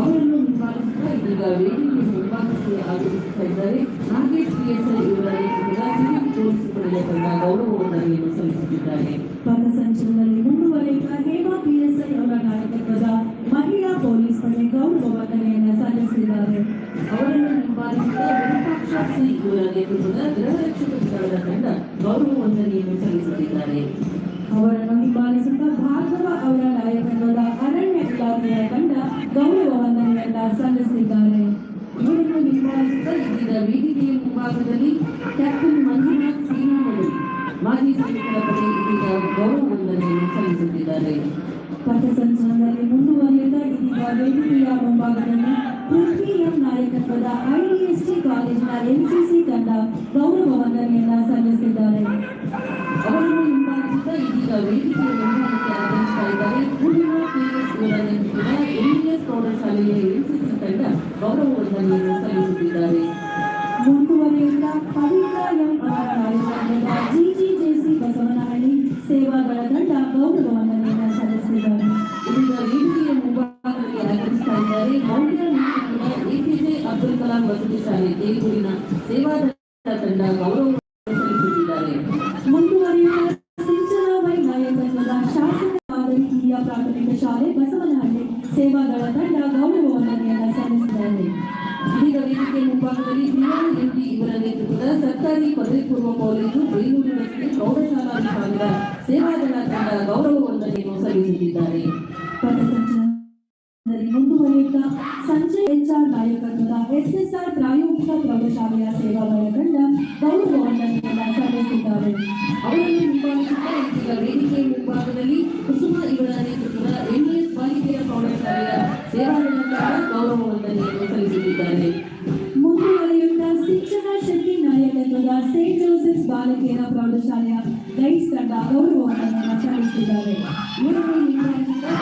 ಅವರನ್ನು ಹಿಂಬಾಲಿಸುತ್ತಾ ಇದೀಗ ವೇದಿಕೆ ಮುಂಭಾಗಕ್ಕೆ ಆಗಮಿಸುತ್ತಾ ಇದ್ದಾರೆ ನಾಗೇಶ್ ಪಿಎಸ್ಐ ಇವರ ನೇತೃತ್ವದ ಸಿವಿಲ್ ಪೊಲೀಸ್ ಪಡೆಯ ತಂಡ ಗೌರವ ವಂದನೆಯನ್ನು ಸಲ್ಲಿಸುತ್ತಿದ್ದಾರೆ ಪಥಸಂಚಲನದಲ್ಲಿ ಮುಂದುವರೆಯುವ ಹೇಮಾ ಅವರ ಮಹಿಳಾ ಪೊಲೀಸ್ ಪಡೆ ಗೌರವ ವಂದನೆಯನ್ನು ಸಲ್ಲಿಸಿದ್ದಾರೆ ಅವರನ್ನು ಹಿಂಬಾಲಿಸಿದ ವಿರೂಪಾಕ್ಷ ಸಿಂಗ್ ಇವರ ನೇತೃತ್ವದ ಗೃಹ ರಕ್ಷಕ ದಳದ ತಂಡ ಗೌರವ ವಂದನೆಯನ್ನು ಸಲ್ಲಿಸುತ್ತಿದ್ದಾರೆ ಅವರನ್ನು ಹಿಂಬಾಲಿಸುತ್ತಾ ಭಾರ್ಗವ ಅವರ ನಾಯಕತ್ವದ ಅರಣ್ಯ ಇಲಾಖೆಯ ತಂಡ ಗೌರವ ಸಲ್ಲಿಸಿದ್ದಾರೆ ಇವರನ್ನು ಹಿಂಬಾಲಿಸುತ್ತಾ ಇದೀಗ ವೇದಿಕೆಯ ಮುಂಭಾಗದಲ್ಲಿ ಕ್ಯಾಪ್ಟನ್ ಮಂಜುನಾಥ್ ಸೀನಾಮಣಿ ಮಾಜಿ ಸೈನಿಕರ ಪಡೆ ಇದೀಗ ಗೌರವ ವಂದನೆಯನ್ನು ಸಲ್ಲಿಸುತ್ತಿದ್ದಾರೆ ಪಥಸಂಚಲನದಲ್ಲಿ ಮುಂದುವರಿಯುವ ಇದೀಗ ವೇದಿಕೆಯ ಮುಂಭಾಗದಲ್ಲಿ ಪೃಥ್ವಿ ಎಂ ನಾಯಕತ್ವದ ಐಡಿಎಸ್ಟಿ ಕಾಲೇಜಿನ ಎನ್ಸಿಸಿ ತಂಡ ಗೌರವ ವಂದನೆಯನ್ನ ಸಲ್ಲಿಸಿದ್ದಾರೆ ಅವರನ್ನು ಹಿಂಬಾಲಿಸುತ್ತಾ ಇದೀಗ ವೇದಿಕೆಯ ಮುಂಭಾಗಕ್ಕೆ ಆಗಮಿಸ್ತಾ ಇದ್ದಾರೆ. ಪೂರ್ಣಿಮಾ ಪಿಎಸ್ ವಸತಿ ಶಾಲೆ ದೇವೂರಿನ ಸೇವಾದಳ ತಂಡ ಗೌರವ ಹಿರಿಯ ಪ್ರಾಥಮಿಕ ಶಾಲೆ ಬಸವನಹಳ್ಳಿ ಸೇವಾದಳ ತಂಡ ಗೌರವ ವಂದನೆಯನ್ನ ಸಲ್ಲಿಸಿದ್ದಾರೆ. ಎಂಪಿ ಇವರ ನೇತೃತ್ವದ ಸರ್ಕಾರಿ ಪದವಿ ಪೂರ್ವ ಕಾಲೇಜು ಬೇಲೂರು ರಸ್ತೆ ಪ್ರೌಢಶಾಲಾ ಸೇವಾದಳ ತಂಡ ಗೌರವ ವಂದನೆಯನ್ನು ಸಲ್ಲಿಸುತ್ತಿದ್ದಾರೆ ಪಥಸಂಚಲನದಲ್ಲಿ ಮುಂದುವರಿಯುತ್ತಾ ಸಂಜಯ್ ಎಚ್ಆರ್ ನಾಯಕತ್ವದ ಎಸ್ಎಸ್ಆರ್ ಪ್ರಾಯೋಗಿಕ ಪ್ರೌಢಶಾಲೆಯ ಸೇವಾ ತಂಡ ಗೌರವವನ್ನು ಸಲ್ಲಿಸಿದ್ದಾರೆ. ಅವರನ್ನು ಹಿಂಬಾಲಿಸುತ್ತಾ ಇದೀಗ ವೇದಿಕೆ ಮುಂಭಾಗದಲ್ಲಿ ಕುಸುಮ ಇವರ ನೇತೃತ್ವದ ಎಂಎಸ್ ಬಾಲಿಕೆಯ ಪ್ರೌಢಶಾಲೆಯ ಸೇವಾ ತಂಡ ಗೌರವ ವಂದನೆಯನ್ನು ಸಲ್ಲಿಸುತ್ತಿದ್ದಾರೆ. ಶಿಕ್ಷಣ ಶಕ್ತಿ ನಾಯಕತ್ವದ ಸೇಂಟ್ ಜೋಸೆಫ್ಸ್ ಬಾಲಕಿಯರ ಪ್ರೌಢಶಾಲೆಯ ಗೈಡ್ಸ್ ತಂಡ ಗೌರವ ವಂದನೆಯನ್ನ ಸಲ್ಲಿಸಿದ್ದಾರೆ ಇವರನ್ನು ಹಿಂಬಾಲಿಸುತ್ತಾ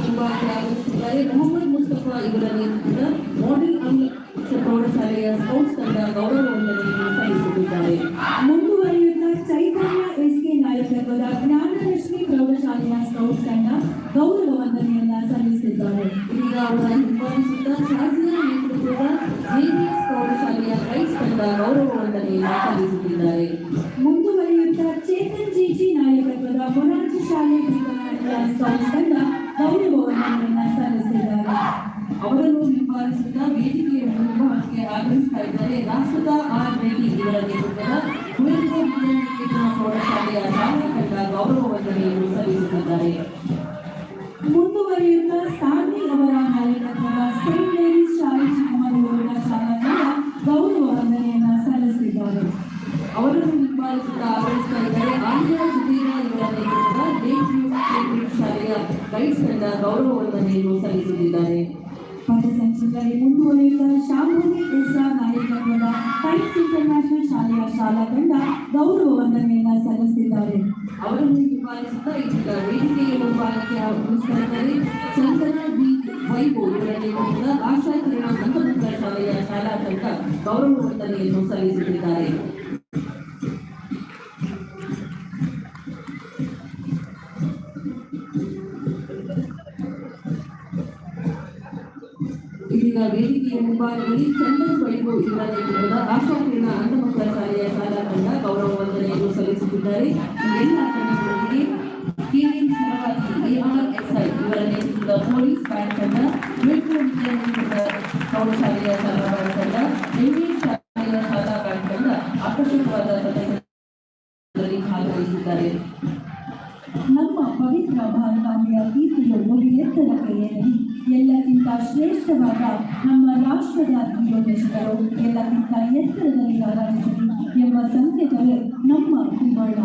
ಮುಂಭಾಗಕ್ಕೆ ಆಗಮಿಸಿದ್ದಾರೆ ಮೊಹಮ್ಮದ್ ಮುಸ್ತಫಾ ಕೂಡ ಮಾಡೆಲ್ ಅಂಗ್ಲ ಪ್ರೌಢಶಾಲೆಯ ಸ್ಕೌಟ್ಸ್ ತಂಡ ಗೌರವ ವಂದನೆಯನ್ನು ಸಲ್ಲಿಸುತ್ತಿದ್ದಾರೆ ಮುಂದುವರಿಯುತ್ತಾ ಚೈತನ್ಯ ಎಸ್ಕೆ ನಾಯಕತ್ವದ ಜ್ಞಾನಲಕ್ಷ್ಮಿ ಪ್ರೌಢಶಾಲೆಯ ಸ್ಕೌಟ್ಸ್ ತಂಡ ಗೌರವ ಸಲ್ಲಿಸಿದ್ದಾರೆ. ಇದೀಗ ಅವರನ್ನು ಹಿಂಬಾಲಿಸುತ್ತಾ ಶಾಸಿಯಾ ನೇತೃತ್ವದ ಜೆಡಿಎಸ್ ಪ್ರೌಢಶಾಲೆಯ ಗೈಡ್ಸ್ ತಂಡ ಗೌರವ ವಂದನೆಯನ್ನು ಸಲ್ಲಿಸುತ್ತಿದ್ದಾರೆ. ಮುಂದುವರಿಯುತ್ತಾ ಚೇತನ್ ಜಿಜಿ ನಾಯಕತ್ವದ ಮೊರಾರ್ಜಿ ಶಾಲೆ ಸ್ಕೌಟ್ಸ್ ತಂಡ ಗೌರವ ಸಲ್ಲಿಸಿದ್ದಾರೆ. ಅವರನ್ನು ಹಿಂಬಾಲಿಸುತ್ತಾ ವೇದಿಕೆಯ ಮುಂಭಾಗಕ್ಕೆ ಆಗಮಿಸ್ತಾ ಇದ್ದಾರೆ. ರಾಷ್ಟ್ರದ ಆರ್ ರೆಡ್ಡಿ ಇವರ ನೇತೃತ್ವದ ಕುವೆಂಪು ವಿದ್ಯಾನಿಕೇತನ ಪ್ರೌಢಶಾಲೆಯ ಶಾಲಾ ತಂಡ ಗೌರವ ವಂದನೆಯನ್ನು ಸಲ್ಲಿಸುತ್ತಿದ್ದಾರೆ. ಮುಂದುವರಿಯುತ್ತಾ ಸಾನ್ವಿ ಅವರ ನಾಯಕತ್ವದ ಸೇಂಟ್ ಮೇರಿಸ್ ಶಾಲೆ ಚಿಕ್ಕಮಗಳೂರಿನ ತಂಡ ಗೌರವ ವಂದನೆಯನ್ನ ಸಲ್ಲಿಸಿದ್ದಾರೆ. ಅವರನ್ನು ಹಿಂಬಾಲಿಸುತ್ತಾ ಆಗಮಿಸ್ತಾ ಇದ್ದಾರೆ ಆಂಧ್ರ ಸುಧೀರ ಇವರ ನೇತೃತ್ವದ ಶಾಲೆಯ ಗೈಡ್ಸ್ ತಂಡ ಗೌರವ ವಂದನೆಯನ್ನು ಸಲ್ಲಿಸುತ್ತಿದ್ದಾರೆ. ಶಾಲಾ ತಂಡ ಗೌರವ ವಂದನೆಯನ್ನ ಸಲ್ಲಿಸಿದ್ದಾರೆ. ಅವರನ್ನು ಹಿಂಬಾಲಿಸುತ್ತಾ ಇದೀಗ ವೇದಿಕೆಯನ್ನು ಪಾಲಿಕೆ ಇದ್ದಾರೆ ಚಂದನ ಬಿ ವೈಭವ್ ಇವರ ನೇತೃತ್ವದ ಆಶಾ ಕಿರಣ ನಂದಮುಖ ಶಾಲೆಯ ಶಾಲಾ ತಂಡ ಗೌರವ ವಂದನೆಯನ್ನು ಸಲ್ಲಿಸುತ್ತಿದ್ದಾರೆ. ಇದೀಗ ವೇದಿಕೆಯ ಮುಂಭಾಗದಲ್ಲಿ ಚಂದನ್ ವೈಭವ್ ಇವರ ನೇತೃತ್ವದ ಆಶಾ ಕಿರಣ ಅಂಧಮಕ್ಕಳ ಶಾಲೆಯ ಶಾಲಾ ತಂಡ ಗೌರವ ವಂದನೆಯನ್ನು ಸಲ್ಲಿಸುತ್ತಿದ್ದಾರೆ. ಎಲ್ಲ ತಂಡಗಳೊಂದಿಗೆ ನೇತೃತ್ವದ ಪೊಲೀಸ್ ಬ್ಯಾಂಕ್ ತಂಡ ಪವಿತ್ರ ಭಾರತಾಂಬೆಯ ಕೀರ್ತಿಯು ನುಡಿ ಎತ್ತರಕ್ಕೆ ಏರಲಿ ಎಲ್ಲಕ್ಕಿಂತ ಶ್ರೇಷ್ಠವಾದ ನಮ್ಮ ರಾಷ್ಟ್ರದ ಯೋಜಿಸಿದರು ಎಲ್ಲಕ್ಕಿಂತ ಎತ್ತರದಲ್ಲಿ ಹಾರಾಡಿಸಲಿ ಎಂಬ ಸಂಕೇತವೇ ನಮ್ಮ ತ್ರಿವರ್ಣ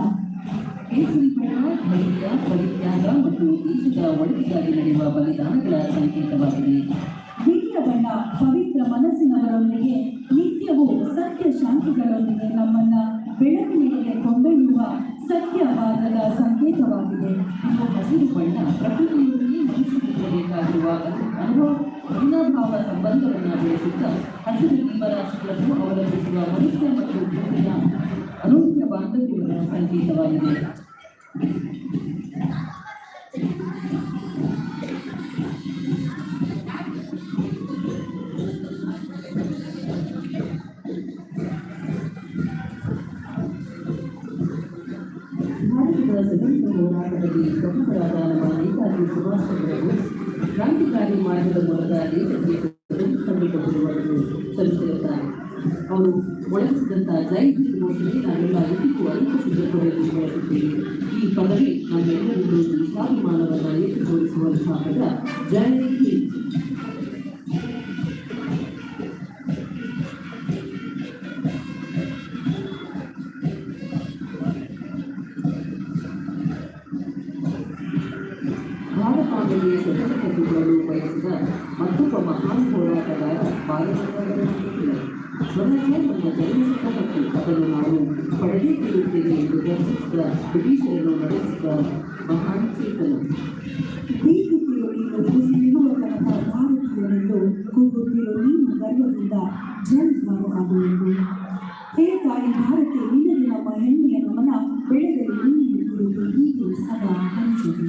ಕೇಸರಿ ಬಣ್ಣ ಧೈರ್ಯ ಪರಿತ್ಯಾಗ ಮತ್ತು ದೇಶದ ಒಳಿತಿಗಾಗಿ ನಡೆಯುವ ಬಲಿದಾನಗಳ ಸಂಕೇತವಾಗಿದೆ ದಿವ್ಯ ಬಣ್ಣ ಪವಿತ್ರ ಮನಸ್ಸಿನವರೊಂದಿಗೆ ನಿತ್ಯವೂ ಸತ್ಯ ಶಾಂತಿಗಳೊಂದಿಗೆ ನಮ್ಮನ್ನ ಬೆಳಕಿನೆಡೆಗೆ ಕೊಂಡೊಯ್ಯುವ ಸತ್ಯ ಮಾರ್ಗದ ಸಂಕೇತವಾಗಿದೆ. ಇದು ಹಸಿರು ಬಣ್ಣ ಪ್ರಕೃತಿಯೊಂದಿಗೆ ಮನುಷ್ಯನಿಗೆ ಅನುಭವ ಋಣಭಾವ ಸಂಬಂಧವನ್ನು ಬೆಳೆಸುತ್ತಾ ಹಸಿರು ಜೀವರಾಶಿಗಳನ್ನು ಅವಲಂಬಿಸುವ ಮನುಷ್ಯ ಮತ್ತು ಭೂಮಿಯ ಅನೂಹ್ಯ ಬಾಂಧವ್ಯಗಳ ಸಂಕೇತವಾಗಿದೆ. ಸಂದರ್ಭದಲ್ಲಿ ಪ್ರಮುಖರಾದ ನಮ್ಮ ನೇತಾಜಿ ಸುಭಾಷ್ ಚಂದ್ರ ಬೋಸ್, ಕ್ರಾಂತಿಕಾರಿ ಮಾರ್ಗದ ಮೂಲಕ ದೇಶಕ್ಕೆ ತಂದುಕೊಟ್ಟಿರುವುದನ್ನು ಸಲ್ಲಿಸಿರುತ್ತಾರೆ ಅವರು ಒಳಗಿಸಿದಂಥ ಹಿಂದ್ ಘೋಷಣೆ ನಾವೆಲ್ಲ ಇದಕ್ಕೂ ಅಲ್ಪ ಸಂದರ್ಭದಲ್ಲಿ ಬಳಸುತ್ತೇವೆ ಈ ಪದವಿ ನಮ್ಮೆಲ್ಲರಿಗೂ ಸ್ವಾಭಿಮಾನವನ್ನು ಏಕೆ ತೋರಿಸುವಂತಹ ಪದ ಸ್ವತಂತ್ರ ಕೂಡಲು ಬಯಸಿದ ಮತ್ತೊಬ್ಬ ಮಹಾನ್ ಹೋರಾಟಗಾರ ಬಾಲಗಂಗಾಧರ ತಿಲಕ್. ಸ್ವರಾಜ್ಯ ನಮ್ಮ ಜನ್ಮಸಿದ್ಧ ಹಕ್ಕು ಅದನ್ನು ನಾವು ಪಡೆದೇ తీರುತ್ತೇವೆ ಎಂದು ಘೋಷಿಸಿದ ಬ್ರಿಟಿಷರನ್ನು ನಡೆಸಿದ ಮಹಾನ್ ಚೇತನ ಪ್ರೀತಿಸಿರೋ ನೀನು ಸ್ನೇಹವ ತನಕ ಭಾರತೀಯರೆಂದು ಕೂಗುತ್ತಿರೋ ನೀನು ಗರ್ವದಿಂದ ಜನ್ಮಾರು ಆಗುವುದು ಹೇ ತಾಯಿ ಭಾರತೀಯ ನಿನಗೆ ನಮ್ಮ ಹೆಮ್ಮೆಯ ಗಮನ ಬೆಳೆದರೆ ನಿನ್ನ ಕುರಿತು ಹೀಗೆ ಸದಾ ಹಂಚದೆ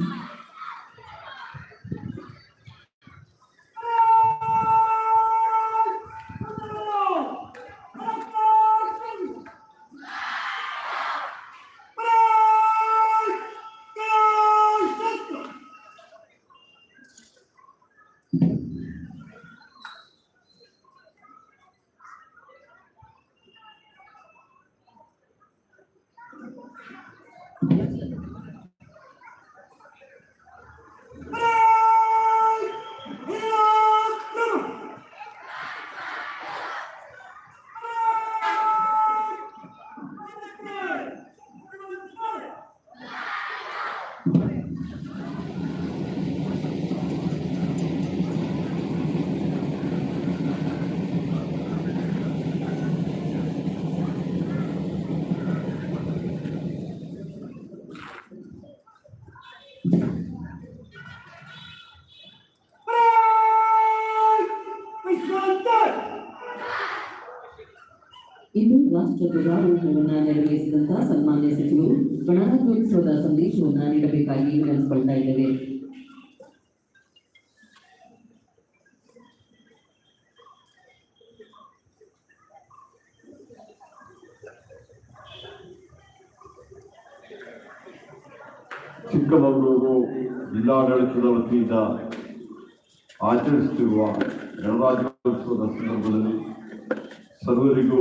ಇನ್ನು ರಾಷ್ಟ್ರ ಧ್ವಜಾರೋಹಣವನ್ನು ನೆರವೇರಿಸಿದಂತಹ ಸನ್ಮಾನ್ಯ ಸಚಿವರು ಗಣರಾಜ್ಯೋತ್ಸವದ ಸಂದೇಶವನ್ನು ನೀಡಬೇಕಾಗಿ ನೆನೆಸಿಕೊಳ್ತಾ ಇದ್ದೇವೆ. ಚಿಕ್ಕಮಗಳೂರು ಜಿಲ್ಲಾಡಳಿತದ ವತಿಯಿಂದ ಆಚರಿಸುತ್ತಿರುವ ಗಣರಾಜ್ಯೋತ್ಸವದ ಸಂದರ್ಭದಲ್ಲಿ ಸರ್ವರಿಗೂ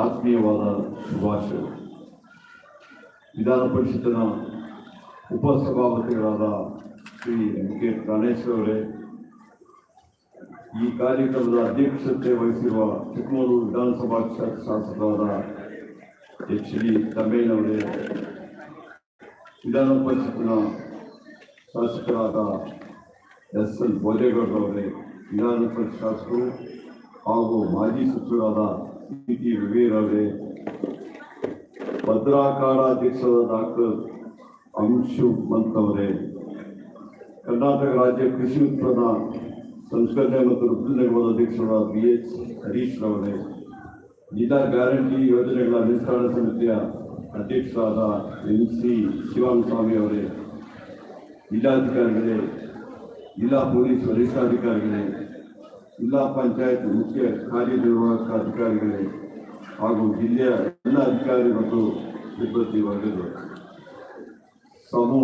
ಆತ್ಮೀಯವಾದ ಶುಭಾಶಯ. ವಿಧಾನ ಪರಿಷತ್ತಿನ ಉಪಸಭಾಪತಿಗಳಾದ ಶ್ರೀ ಎಂ ಕೆ ಅವರೇ, ಈ ಕಾರ್ಯಕ್ರಮದ ಅಧ್ಯಕ್ಷತೆ ವಹಿಸಿರುವ ಚಿಕ್ಕಮಗಳೂರು ವಿಧಾನಸಭಾ ಕ್ಷೇತ್ರ ಶಾಸಕರಾದ ಎಚ್ ಡಿ ತಮ್ಮೇನವರೇ ವಿಧಾನ ಪರಿಷತ್ತಿನ ಶಾಸಕರಾದ ಎಸ್ ಎಲ್ ಬೋದೇಗೌಡರವರೇ ವಿಧಾನ ಪರಿಷತ್ ಶಾಸಕರು ಹಾಗೂ ಮಾಜಿ ಸಚಿವರಾದ ಸಿ ಟಿ ರವಿರವರೇ ಭದ್ರಾಕಾರ ಅಧ್ಯಕ್ಷರಾದ ಡಾಕ್ಟರ್ ಅಂಶು ಮಂತ್ ಅವರೇ ಕರ್ನಾಟಕ ರಾಜ್ಯ ಕೃಷಿ ಉತ್ಪನ್ನ ಸಂಸ್ಕರಣೆ ಮತ್ತು ರಫ್ತು ನಿಗಮದ ಅಧ್ಯಕ್ಷರಾದ ಬಿ ಎಚ್ ಹರೀಶ್ ರವರೇ ಜಿಲ್ಲಾ ಗ್ಯಾರಂಟಿ ಯೋಜನೆಗಳ ಅನುಷ್ಠಾನ ಸಮಿತಿಯ ಅಧ್ಯಕ್ಷರಾದ ಎನ್ ಸಿ ಶಿವಸ್ವಾಮಿ ಅವರೇ ಜಿಲ್ಲಾಧಿಕಾರಿಗಳೇ ಜಿಲ್ಲಾ ಪೊಲೀಸ್ ವರಿಷ್ಠಾಧಿಕಾರಿಗಳೇ ಜಿಲ್ಲಾ ಪಂಚಾಯತ್ ಮುಖ್ಯ ಕಾರ್ಯನಿರ್ವಾಹಕ ಅಧಿಕಾರಿಗಳೇ ಹಾಗೂ ಜಿಲ್ಲೆಯ ಎಲ್ಲ ಅಧಿಕಾರಿ ಮತ್ತು ಸಿಬ್ಬಂದಿ ವರ್ಗದವರು. ಸಮೂಹ